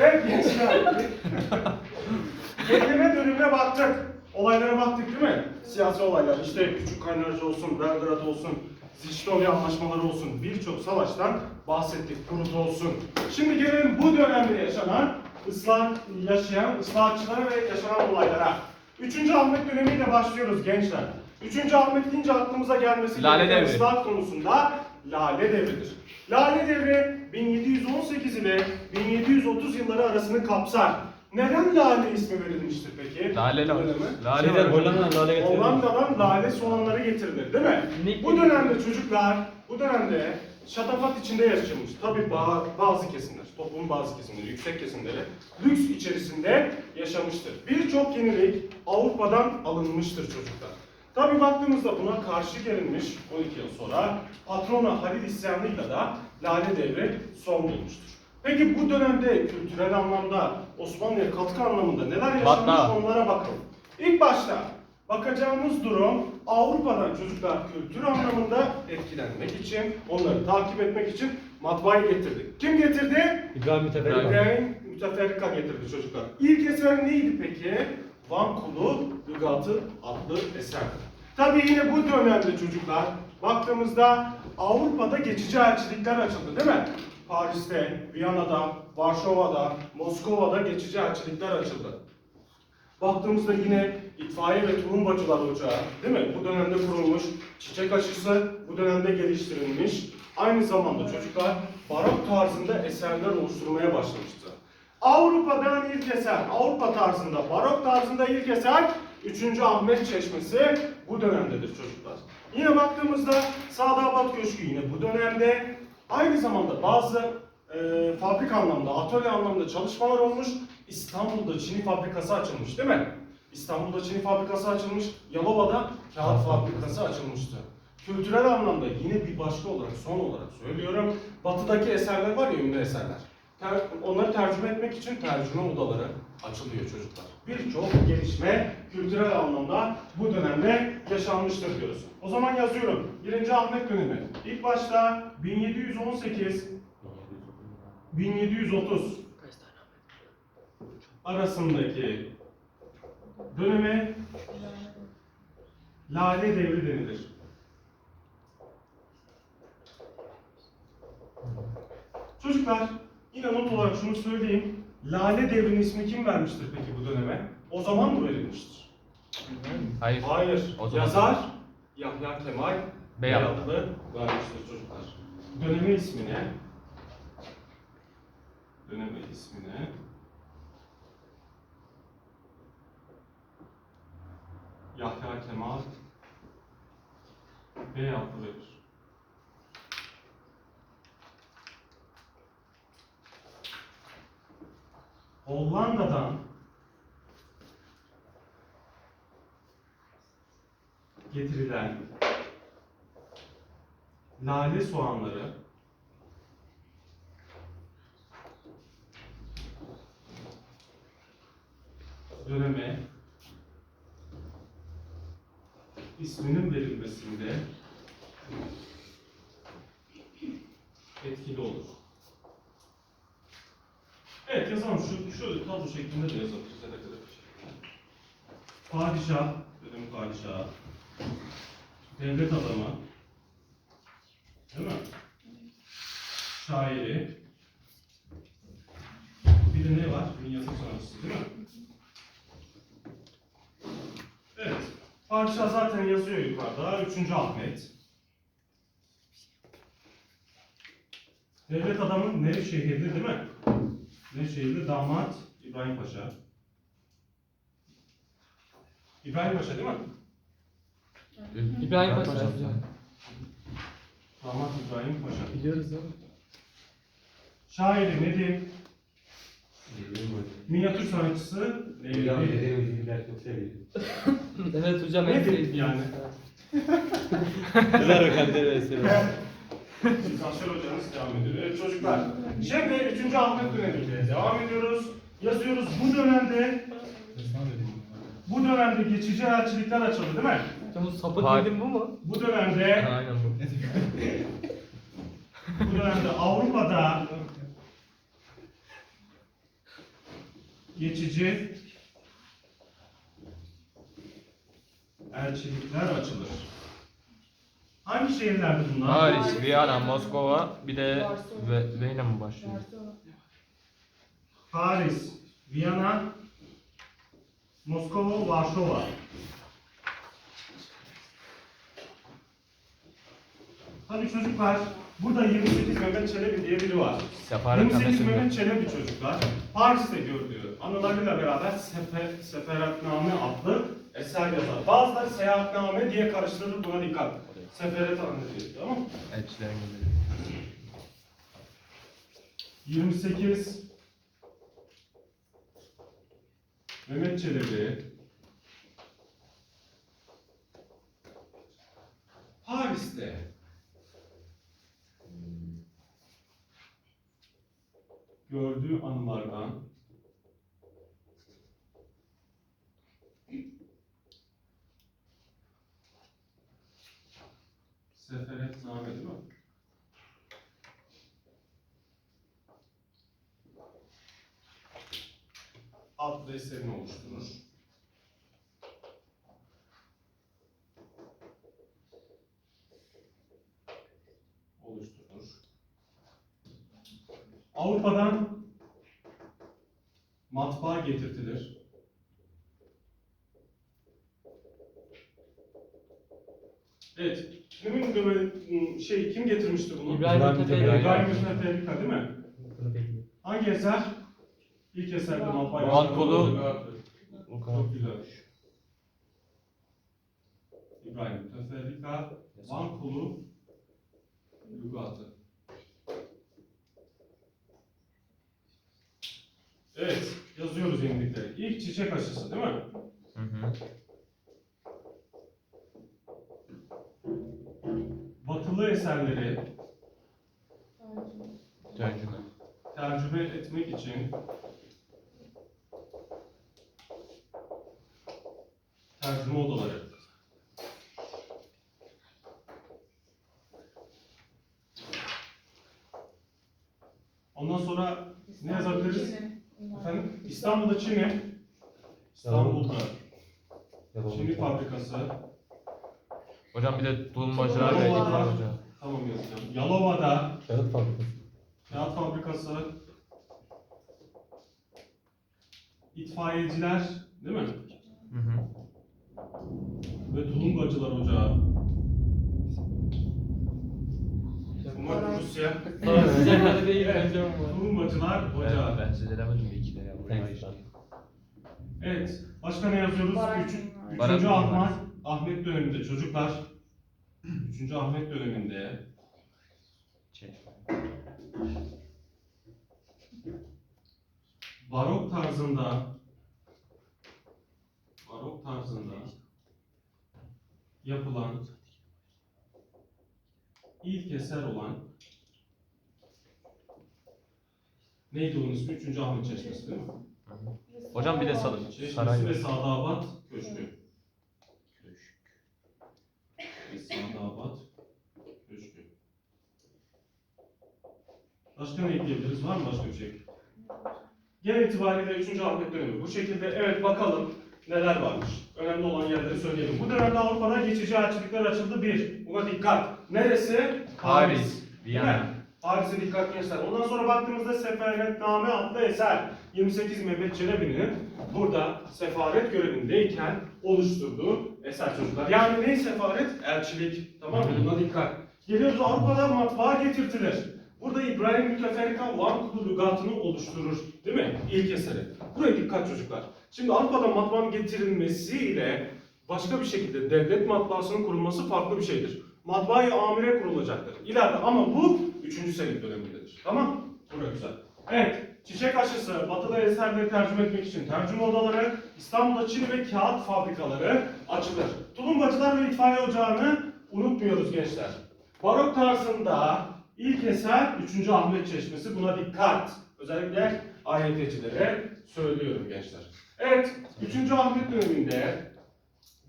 evet gençler. Ekleme dönemine baktık. Olaylara baktık değil mi? Siyasi olaylar. İşte Küçük Kaynarca olsun, Belgrad olsun, Ziçtovi anlaşmaları olsun. Birçok savaştan bahsettik. Kurut olsun. Şimdi gelelim bu dönemde yaşanan, ıslah yaşayan, ıslahatçılara ve yaşanan olaylara. Üçüncü Ahmet dönemiyle başlıyoruz gençler. Üçüncü Ahmet deyince aklımıza gelmesi Lale gereken ıslah konusunda Lale devridir. Lale devri 1718 ile 1730 yılları arasını kapsar. Neden Lale ismi verilmiştir peki? Lale? Lale Şeyler var. Hollanda'dan lale getiriyor. Hollanda'dan lale soğanları getirilir değil mi? Nick bu dönemde çocuklar, bu dönemde şatafat içinde yaşamış. Tabi bazı kesimler, toplumun bazı kesimleri, yüksek kesimleri lüks içerisinde yaşamıştır. Birçok yenilik Avrupa'dan alınmıştır çocuklar. Tabi baktığımızda buna karşı gelinmiş 12 yıl sonra patrona Halil isyanıyla da lale devri son bulmuştur. Peki bu dönemde kültürel anlamda Osmanlı'ya katkı anlamında neler yaşanmış Batma. onlara bakalım. İlk başta bakacağımız durum Avrupa'dan çocuklar kültür anlamında etkilenmek için, onları takip etmek için matbaayı getirdik. Kim getirdi? İbrahim Müteferrik. İbrahim Müteferrika getirdi çocuklar. İlk eser neydi peki? Van Kulu Lügatı adlı eser. Tabii yine bu dönemde çocuklar baktığımızda Avrupa'da geçici elçilikler açıldı değil mi? Paris'te, Viyana'da, Varşova'da, Moskova'da geçici elçilikler açıldı. Baktığımızda yine itfaiye ve tulumbacılar ocağı değil mi? Bu dönemde kurulmuş. Çiçek aşısı bu dönemde geliştirilmiş. Aynı zamanda çocuklar barok tarzında eserler oluşturmaya başlamıştı. Avrupa'dan ilk eser, Avrupa tarzında, barok tarzında ilk eser 3. Ahmet Çeşmesi bu dönemdedir çocuklar. Yine baktığımızda Sadabat Köşkü yine bu dönemde. Aynı zamanda bazı e, fabrik anlamda, atölye anlamda çalışmalar olmuş. İstanbul'da çini fabrikası açılmış değil mi? İstanbul'da çini fabrikası açılmış. Yalova'da kağıt fabrikası açılmıştı. Kültürel anlamda yine bir başka olarak, son olarak söylüyorum. Batıdaki eserler var ya, ünlü eserler. Ter, onları tercüme etmek için tercüme odaları açılıyor çocuklar. Birçok gelişme kültürel anlamda bu dönemde yaşanmıştır diyoruz. O zaman yazıyorum. 1. Ahmet dönemi. İlk başta 1718 1730 arasındaki döneme Lale devri denilir. Çocuklar yine not olarak şunu söyleyeyim. Lale devrinin ismi kim vermiştir peki bu döneme? O zaman mı verilmiştir? Hayır. Hayır. O zaman- Yazar Yahya Kemal Beyatlı. Beyatlı vermiştir çocuklar. Döneme ismine döneme ismine Yahya Kemal Beyatlı verir. Hollanda'dan getirilen lale soğanları döneme isminin verilmesinde etkili olur. Evet yazalım şu şöyle tablo şeklinde de yazabiliriz grafik şeklinde. Padişah, dönemin padişahı, devlet adamı, değil mi? Şairi, bir de ne var? Minyatür sanatçısı değil mi? Evet. Padişah zaten yazıyor yukarıda. Üçüncü Ahmet. Devlet adamı Nevşehirli değil mi? Nevşehirli damat İbrahim Paşa. İbrahim Paşa değil mi? İbrahim Paşa. Damat İbrahim Paşa. Biliyoruz oğlum. Şairi Nedim. Minyatür sanatçısı Nevri. Evet hocam en Nedir sevdiğim. yani? Güzel o kaliteli eseri. Aşer hocanız devam ediyor. Evet çocuklar. Şimdi 3. Ahmet dönemiyle devam ediyoruz. Yazıyoruz bu dönemde bu dönemde geçici elçilikler açıldı değil mi? Bu sapık dedim bu mu? Bu dönemde Aynen bu. bu dönemde Avrupa'da geçici elçilikler açılır. Hangi şehirlerde bunlar? Paris, Viyana, Moskova, bir de Ve- Veyne mi başlıyor? Paris, Viyana, Moskova, Varşova. Tabii çocuklar, burada 28 Mehmet Çelebi diye biri var. Sefaret 28 namesi Mehmet mi? Çelebi çocuklar, Paris'te gördüğü anılarıyla beraber Sefer, Seferatname adlı eser yazar. Bazıları Seyahatname diye karıştırır, buna dikkat. Seferatname diyor, tamam mı? Elçilerin gibi. 28 Mehmet Çelebi Paris'te gördüğü anılardan Seferetname değil mi? adlı eserini oluşturur. Oluşturur. Avrupa'dan matbaa getirtilir. Evet. Kimin göbe- şey kim getirmişti bunu? İbrahim İbrahim Tepe. İbrahim Hüsnü Tehlika değil mi? Hangi eser? İlk eserde matbaa Van Kolu. Çok güzel. İbrahim Müteferrika, Van Kulu, Lügatı. Evet, yazıyoruz yenilikleri. İlk çiçek aşısı değil mi? Hı hı. Batılı eserleri Tercüme. tercüme etmek için tercüme odaları. Ondan sonra ne yazabiliriz? Efendim? İstanbul'da Çin'i, İstanbul'da Çin'i fabrikası, Hocam bir de tulumbacılar ve ithal ocağı. tamam yazacağım. Yalova'da Kağıt fabrikası. kağıt fabrikası, itfaiyeciler, değil mi? Hı hı. Ve tulumbacılar ocağı. Umarım Rusya. Tulumbacılar ocağı. ben size demedim mi iki de ya. Evet. Başka ne yazıyoruz? Barak Üç, mimari. Barak üçüncü mimari. Ahmet, Ahmet döneminde çocuklar. Üçüncü Ahmet döneminde barok tarzında barok tarzında yapılan ilk eser olan neydi onun ismi? Üçüncü Ahmet Çeşmesi değil mi? Hocam bir de saray, Çeşmesi saray ve var. Sadabat Köşkü. Ve Sadabat Köşkü. Başka ne ekleyebiliriz? Var mı başka bir şey? Genel itibariyle 3. Ahmet dönemi. Bu şekilde evet bakalım neler varmış. Önemli olan yerleri söyleyelim. Bu dönemde Avrupa'da geçici elçilikler açıldı. Bir, buna dikkat. Neresi? Paris, Viyana. Paris'e dikkat gençler. Ondan sonra baktığımızda Sefaretname adlı eser 28 Mehmet Çelebi'nin burada sefaret görevindeyken oluşturduğu eser çocuklar. Yani ne sefaret? Elçilik. Tamam mı? Buna dikkat. Geliyoruz Avrupa'da matbaa getirtilir. Burada İbrahim Müteferrika Van Kulu lügatını oluşturur. Değil mi? İlk eseri. Buraya dikkat çocuklar. Şimdi Avrupa'da matbaanın getirilmesiyle başka bir şekilde devlet matbaasının kurulması farklı bir şeydir. Matbaayı amire kurulacaktır. İleride ama bu 3. Selim dönemindedir. Tamam? Burası güzel. Evet. Çiçek aşısı, batılı eserleri tercüme etmek için tercüme odaları, İstanbul'da Çin ve kağıt fabrikaları açılır. Tulumbacılar ve itfaiye ocağını unutmuyoruz gençler. Barok tarzında ilk eser 3. Ahmet Çeşmesi. Buna dikkat. Özellikle AYT'cilere söylüyorum gençler. Evet, 3. Ahmet döneminde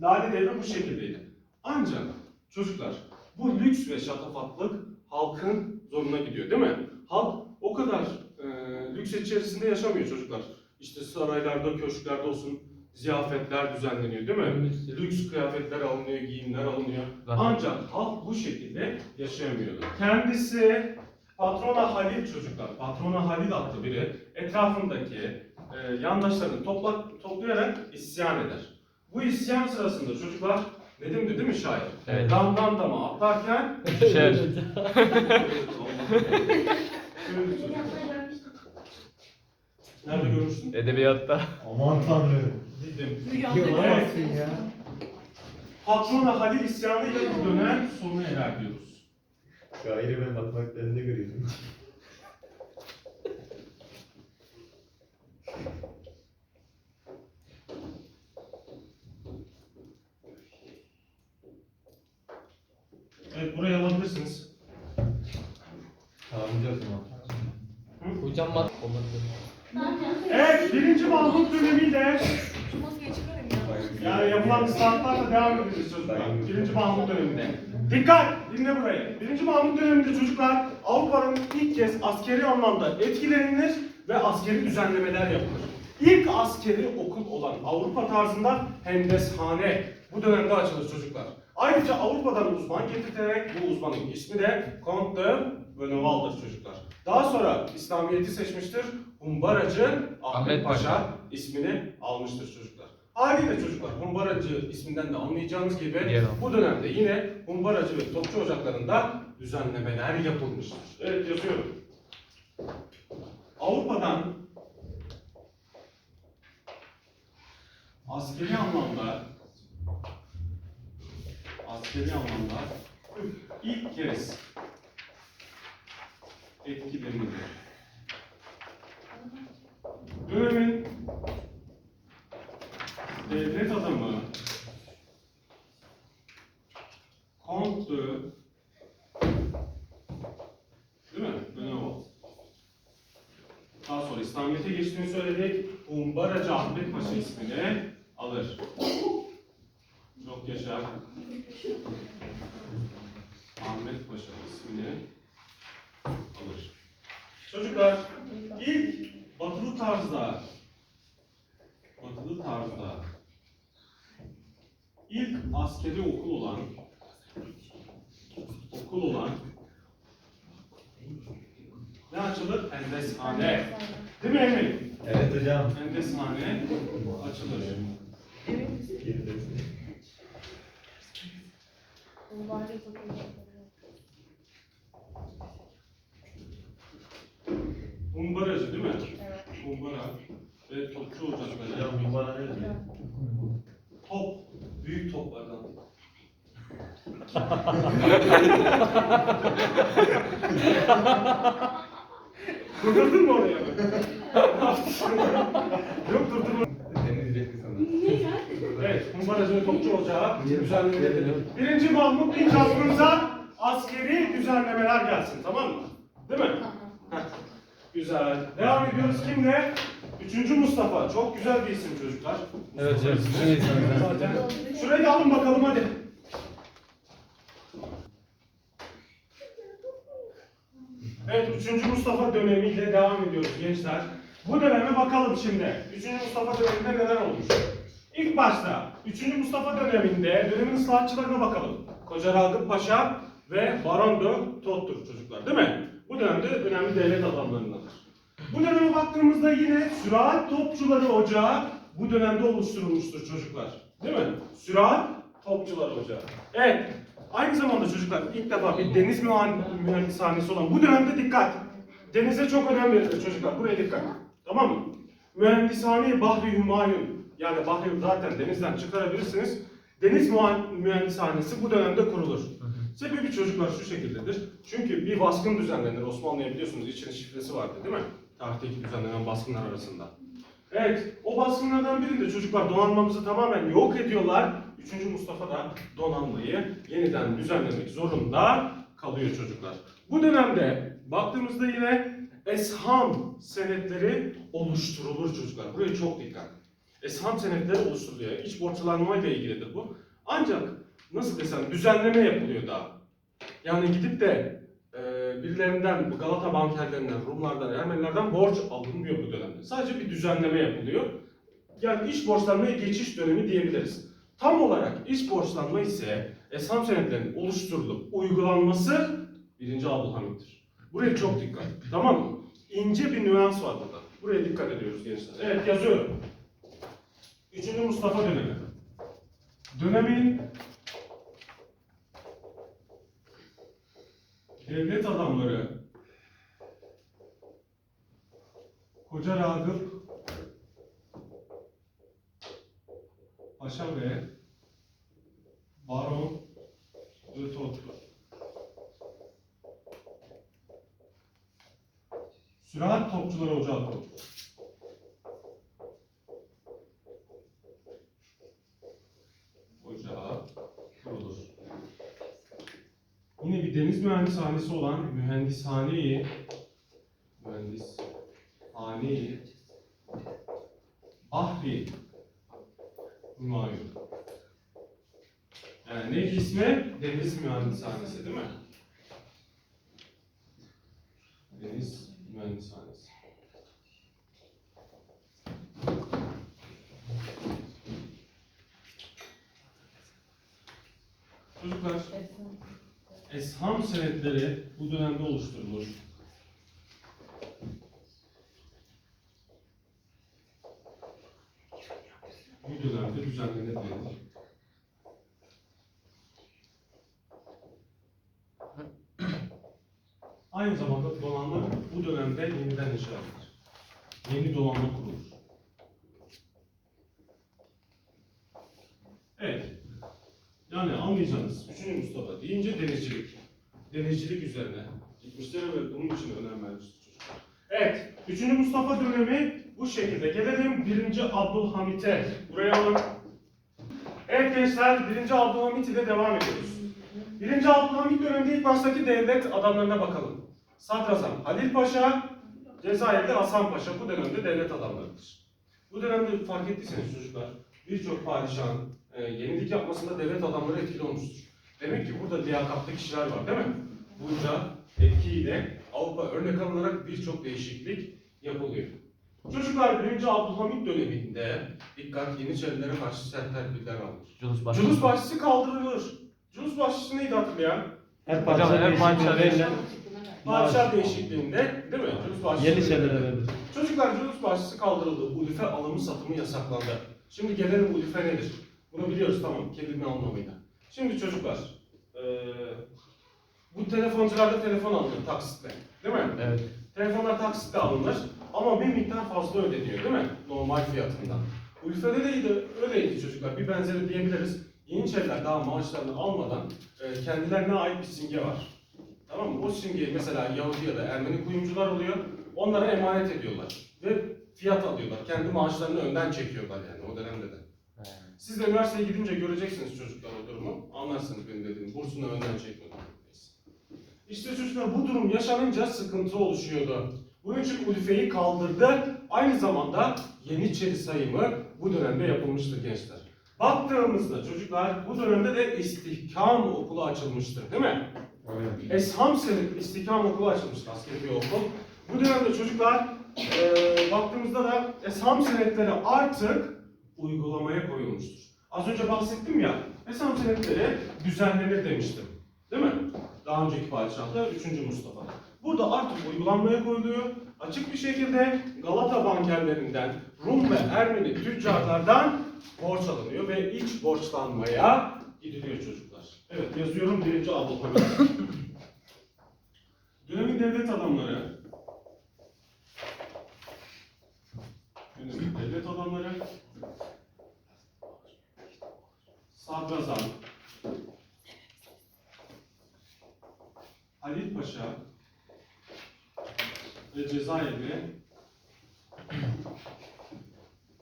Lale devri bu şekildeydi. Ancak çocuklar bu lüks ve şatafatlık halkın zoruna gidiyor değil mi? Halk o kadar lüks içerisinde yaşamıyor çocuklar. İşte saraylarda, köşklerde olsun ziyafetler düzenleniyor değil mi? Lüks kıyafetler alınıyor, giyimler alınıyor. Zaten- Ancak halk bu şekilde yaşayamıyordu. Kendisi Patrona Halil çocuklar, Patrona Halil adlı biri etrafındaki e, yandaşlarını topla, toplayarak isyan eder. Bu isyan sırasında çocuklar, Nedim de değil mi şair? Evet. Damdan dama atlarken Şer. Nerede görmüştün? Edebiyatta. Aman tanrım. Dedim. Yılamazsın ya. Patrona Halil isyanıyla bu dönem sona erer diyoruz. Şairi ben matematiklerinde görüyorum. Evet burayı alabilirsiniz. Tamamlayacağız ama. Hocam mat olabilir. Evet birinci Mahmut dönemiyle. Yani yapılan ıslahatlarla devam edeceğiz çocuklar. Birinci Mahmut döneminde. Dikkat! Dinle burayı. Birinci Mahmut döneminde çocuklar Avrupa'nın ilk kez askeri anlamda etkilenilir ve askeri düzenlemeler yapılır. İlk askeri okul olan Avrupa tarzında Hendeshane bu dönemde açılır çocuklar. Ayrıca Avrupa'dan uzman getirterek bu uzmanın ismi de Comte de Bonneval'dır çocuklar. Daha sonra İslamiyet'i seçmiştir. Humbaracı Ahmet Paşa ismini almıştır çocuklar. Haliyle çocuklar Humbaracı isminden de anlayacağınız gibi bu dönemde yine Humbaracı ve Topçu Ocaklarında düzenlemeler yapılmıştır. Evet yazıyorum. Avrupa'dan askeri anlamda askeri anlamda ilk kez etkilenildi. Dönemin devlet adamı Comte de Değil mi? Bonneval. Daha sonra İslamiyet'e geçtiğini söyledik. Umbaracı Ahmet Paşa ismini alır. Çok yaşa. Ahmet Paşa ismini alır. Çocuklar, ilk batılı tarzda batılı tarzda ilk askeri okul olan okul olan ne açılır? Hendeshane. Değil mi Emin? Evet hocam. Hendeshane açılır. Emin misin? Geridesin. Bunlar da takılıyor. Humbaracı değil mi? Evet. Humbara ve topçu ocakları. Bu bana ne diyor? Top, büyük toplardan. Durdurdun mu oraya? Yok durdurma. Evet, kumbaracı ve topçu ocağı düzenlemeleri. Birinci Mahmut ilk aklınıza askeri düzenlemeler gelsin, tamam mı? Değil mi? Güzel. Devam ediyoruz kimle? Üçüncü Mustafa. Çok güzel bir isim çocuklar. Evet hocam. Zaten. Şurayı da alın bakalım hadi. Evet, 3. Mustafa dönemiyle devam ediyoruz gençler. Bu döneme bakalım şimdi. 3. Mustafa döneminde neler olmuş? İlk başta 3. Mustafa döneminde dönemin ıslahatçılarına bakalım. Koca Ragıp Paşa ve Baron de Tot'tur çocuklar değil mi? Bu dönemde önemli devlet adamlarındandır. Bu döneme baktığımızda yine Sürahat Topçuları Ocağı bu dönemde oluşturulmuştur çocuklar. Değil mi? Sürahat Topçuları Ocağı. Evet. Aynı zamanda çocuklar ilk defa bir deniz mühen- mühendishanesi olan bu dönemde dikkat. Denize çok önem verilir çocuklar. Buraya dikkat. Tamam mı? Mühendishane Bahri Hümayun. Yani Bahri zaten denizden çıkarabilirsiniz. Deniz mühen- mühendishanesi bu dönemde kurulur. Sebebi çocuklar şu şekildedir. Çünkü bir baskın düzenlenir. Osmanlı'ya biliyorsunuz için şifresi vardı değil mi? Tarihteki düzenlenen baskınlar arasında. Evet, o baskınlardan birinde çocuklar donanmamızı tamamen yok ediyorlar. Üçüncü Mustafa da donanmayı yeniden düzenlemek zorunda kalıyor çocuklar. Bu dönemde baktığımızda yine Esham senetleri oluşturulur çocuklar. Buraya çok dikkat. Esham senetleri oluşturuluyor. İç borçlanma ile ilgilidir bu. Ancak nasıl desem düzenleme yapılıyor daha. Yani gidip de e, birilerinden, Galata bankerlerinden, Rumlardan, Ermenilerden borç alınmıyor bu dönemde. Sadece bir düzenleme yapılıyor. Yani iç borçlanmaya geçiş dönemi diyebiliriz. Tam olarak iç borçlanma ise esham senetlerinin oluşturulup uygulanması 1. Abdülhamit'tir. Buraya çok dikkat. Tamam mı? İnce bir nüans var burada. Buraya dikkat ediyoruz gençler. Evet yazıyorum. 3. Mustafa dönemi. Dönemin devlet adamları. Koca Ragıp. Paşa ve Baron Ötotlu Sürahat Topçuları Ocağı kuruldu. Ocağı kurulur. Yine bir deniz mühendishanesi olan mühendishane-i mühendishane-i Bahri Humayun. Yani ne ismi? Deniz mühendishanesi değil mi? Deniz mühendishanesi. Çocuklar, Esham senetleri bu dönemde oluşturulur. Bu dönemde düzenlenir. Aynı zamanda donanma bu dönemde yeniden inşa edilir. Yeni donanma kurulur. Evet. Yani anlayacağınız 3. Mustafa deyince denizcilik. Denizcilik üzerine gitmişler ve bunun için önem vermiştir çocuklar. Evet, 3. Mustafa dönemi bu şekilde. Gelelim 1. Abdülhamit'e. Buraya alın. Evet gençler, 1. Abdülhamit ile devam ediyoruz. 1. Abdülhamit döneminde ilk baştaki devlet adamlarına bakalım. Sadrazam Halil Paşa, Cezayir'de Hasan Paşa bu dönemde devlet adamlarıdır. Bu dönemde fark ettiyseniz çocuklar birçok padişahın e, yenilik yapmasında devlet adamları etkili olmuştur. Demek ki burada liyakatlı kişiler var değil mi? Bunca etkiyle Avrupa örnek alınarak birçok değişiklik yapılıyor. Çocuklar 1. Abdülhamit döneminde dikkat Yeniçerilere karşı sert tedbirler alınır. Culus başı. Culus bahçesi kaldırılır. Culus bahçesi neydi hatırlayan? Her Hocam, parça verilen Padişah değişikliğinde değil mi? Culus bahçesi. Yeni şeyler verilir. Çocuklar Culus bahçesi kaldırıldı. Ulife alımı satımı yasaklandı. Şimdi gelelim ulife nedir? Bunu biliyoruz tamam kelime anlamıyla. Şimdi çocuklar bu telefoncularda telefon alınır taksitle. Değil mi? Evet. Telefonlar taksitle alınır ama bir miktar fazla ödeniyor değil mi? Normal fiyatından. Ulfe'de de öyleydi çocuklar. Bir benzeri diyebiliriz. Yeniçeriler daha maaşlarını almadan e, kendilerine ait bir simge var. Tamam mı? O simgeyi mesela Yahudi ya da Ermeni kuyumcular oluyor. Onlara emanet ediyorlar. Ve fiyat alıyorlar. Kendi maaşlarını önden çekiyorlar yani o dönemde de. Siz de üniversiteye gidince göreceksiniz çocuklar o durumu. Anlarsınız benim dediğim. Bursunu önden çekmiyorlar. İşte çocuklar bu durum yaşanınca sıkıntı oluşuyordu. Bunun için ulfeyi kaldırdı. Aynı zamanda Yeniçeri sayımı bu dönemde yapılmıştır gençler. Baktığımızda çocuklar bu dönemde de istihkam okulu açılmıştır değil mi? Esham Seneti istihkam okulu açılmıştır askeri bir okul. Bu dönemde çocuklar eee baktığımızda da Esham senetleri artık uygulamaya koyulmuştur. Az önce bahsettim ya, Esham senetleri düzenlenir demiştim. Değil mi? Daha önceki padişahta 3. Mustafa. Burada artık uygulanmaya koyuluyor. Açık bir şekilde Galata bankerlerinden, Rum ve Ermeni tüccarlardan borç alınıyor ve iç borçlanmaya gidiliyor çocuklar. Evet yazıyorum 1. Abdülhamit. Dönemin devlet adamları Dönemin devlet adamları Sadrazam Halil Paşa ve Cezayirli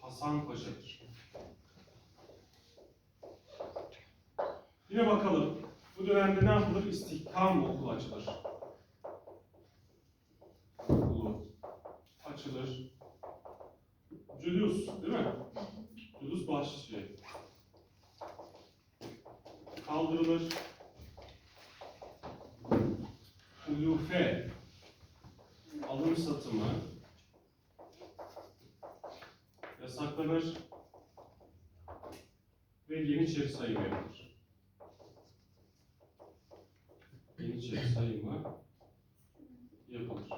Hasan Paşa'dır. Yine bakalım. Bu dönemde ne yapılır? İstihkam okulu açılır. Okulu açılır. Julius değil mi? Julius Bahşişi. Kaldırılır. Vakıfe alım satımı yasaklanır ve Yeniçeri sayımı yapılır. Yeniçeri sayımı yapılır.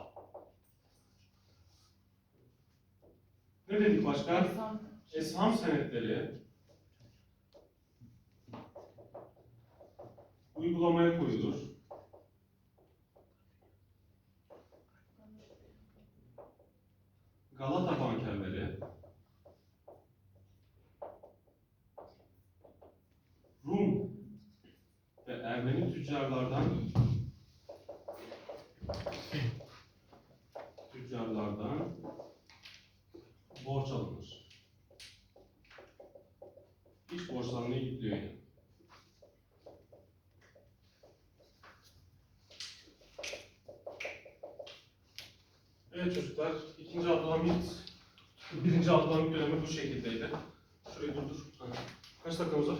Ne dedik başka? Esham, Esham senetleri uygulamaya koyulur. Galata bankerleri Rum ve Ermeni tüccarlardan borç alınır. İç borçlanmaya gidiyor yani. Evet çocuklar, ikinci Abdülhamit, Abdülhamit dönemi bu şekildeydi. Şurayı durdur. Kaç dakikamız var?